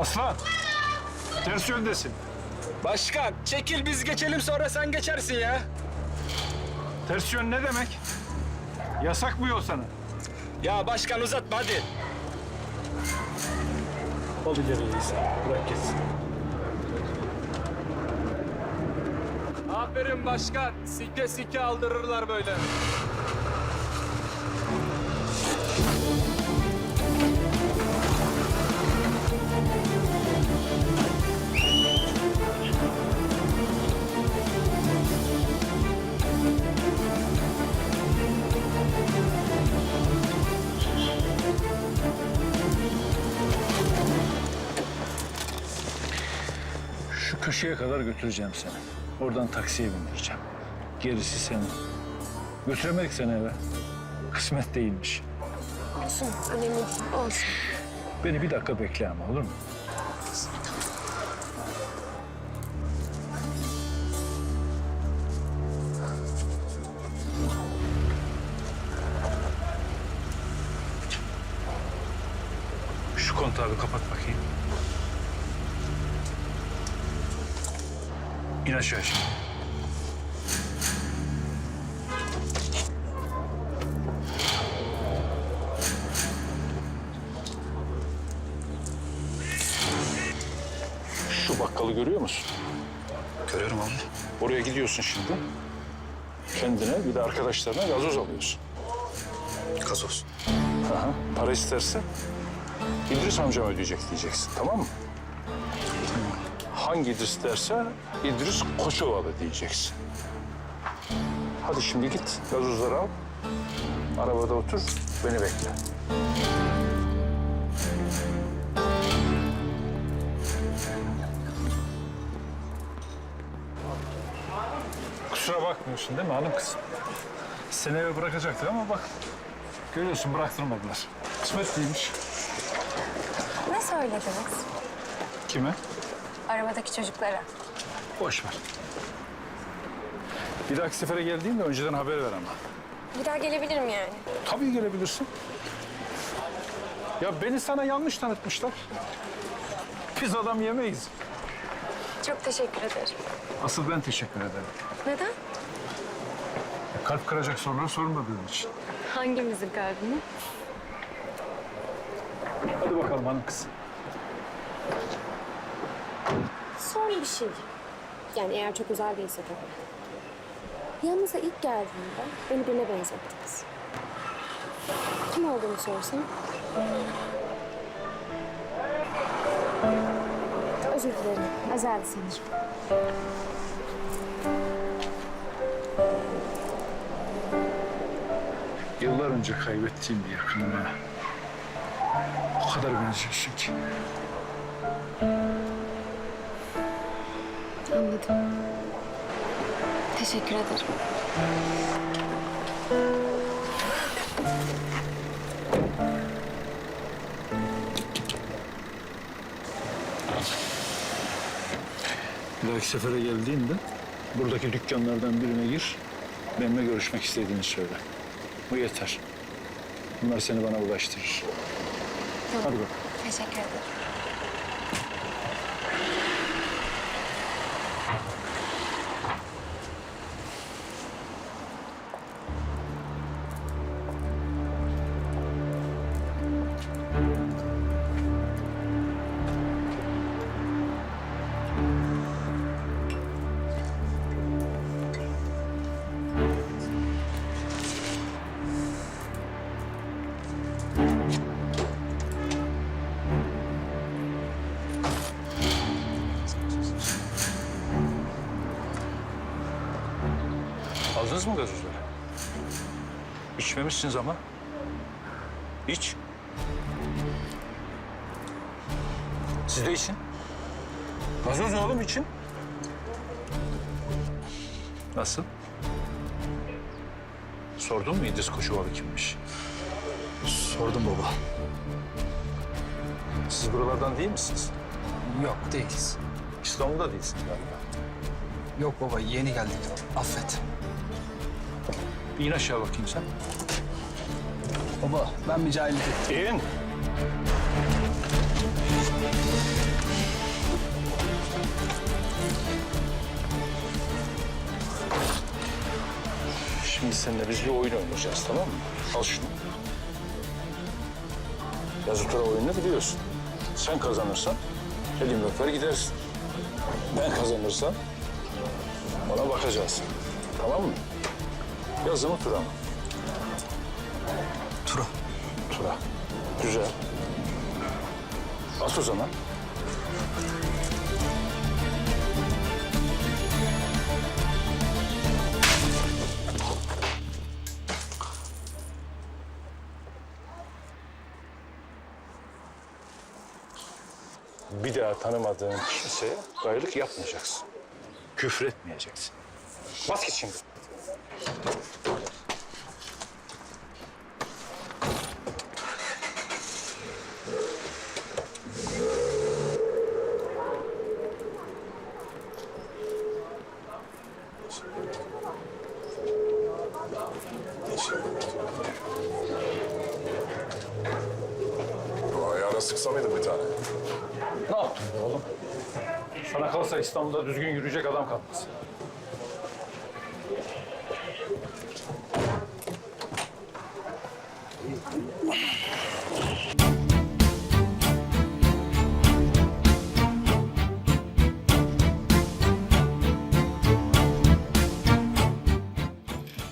Aslan. Ters yöndesin. Başkan çekil biz geçelim sonra sen geçersin ya. Ters yön ne demek? Yasak mı yol sana? Ya başkan uzatma hadi. Olabilir reis. Bırak gitsin. Aferin başkan. Sike sike aldırırlar böyle. Köşeye kadar götüreceğim seni. Oradan taksiye bindireceğim. Gerisi senin. Götüremedik seni eve. Kısmet değilmiş. Olsun, önemli değil. Olsun. Beni bir dakika bekle ama olur mu? Şu kontağı bir kapat bakayım. İn aşağı şimdi. Şu bakkalı görüyor musun? Görüyorum abi. Oraya gidiyorsun şimdi. Kendine bir de arkadaşlarına gazoz alıyorsun. Gazoz. Aha. Para isterse İdris amcam ödeyecek diyeceksin tamam mı? Hangi İdris derse İdris Koçovalı diyeceksin. Hadi şimdi git gazozları al. Arabada otur beni bekle. Kusura bakmıyorsun değil mi hanım kızım? Seni eve bırakacaktık ama bak görüyorsun bıraktırmadılar. Kısmet değilmiş. Ne söylediniz? Kime? Arabadaki çocuklara. Boş ver. Bir dahaki sefere geldiğinde önceden haber ver ama. Bir daha gelebilirim yani. Tabii gelebilirsin. Ya beni sana yanlış tanıtmışlar. Biz adam yemeyiz. Çok teşekkür ederim. Asıl ben teşekkür ederim. Neden? Kalp kıracak soruları sormadığın için. Hangimizin kalbini? Hadi bakalım hanım kız. Son bir şey. Yani eğer çok özel değilse tabii. Yanınıza ilk geldiğimde beni birine benzettiniz. Kim olduğunu sorsam? Özür dilerim. Özeldi sanırım. Yıllar önce kaybettiğim bir yakınıma o kadar benziyorsun ki. Anladım. Teşekkür ederim. Bir dahaki sefere geldiğinde buradaki dükkanlardan birine gir. Benimle görüşmek istediğini söyle. Bu yeter. Bunlar seni bana ulaştırır. Tamam. Hadi bak. Teşekkür ederim. Aldınız mı gazozları? İçmemişsiniz ama. İç. Siz de için. Gazoz oğlum için. Nasıl? Sordun mu İdris Koçovalı kimmiş? Sordum baba. Siz buralardan değil misiniz? Yok değiliz. İstanbul'da değilsiniz galiba. Yok baba yeni geldik. Affet. İn aşağı bakayım sen. Baba ben bir cahillik ettim. İn. Şimdi seninle biz bir oyun oynayacağız tamam mı? Al şunu. Yazıklar oyununu biliyorsun. Sen kazanırsan elim öper gidersin. Ben kazanırsam bana bakacağız. Tamam mı? Yazı mı tura mı? Tura. Tura. Güzel. At o zaman. Bir daha tanımadığın kimseye gayılık yapmayacaksın. Küfür etmeyeceksin. Bas git şimdi. Ayağına sıksa mıydın bir tane? Ne yaptın be oğlum? Sana kalsa İstanbul'da düzgün yürüyecek adam kalmaz.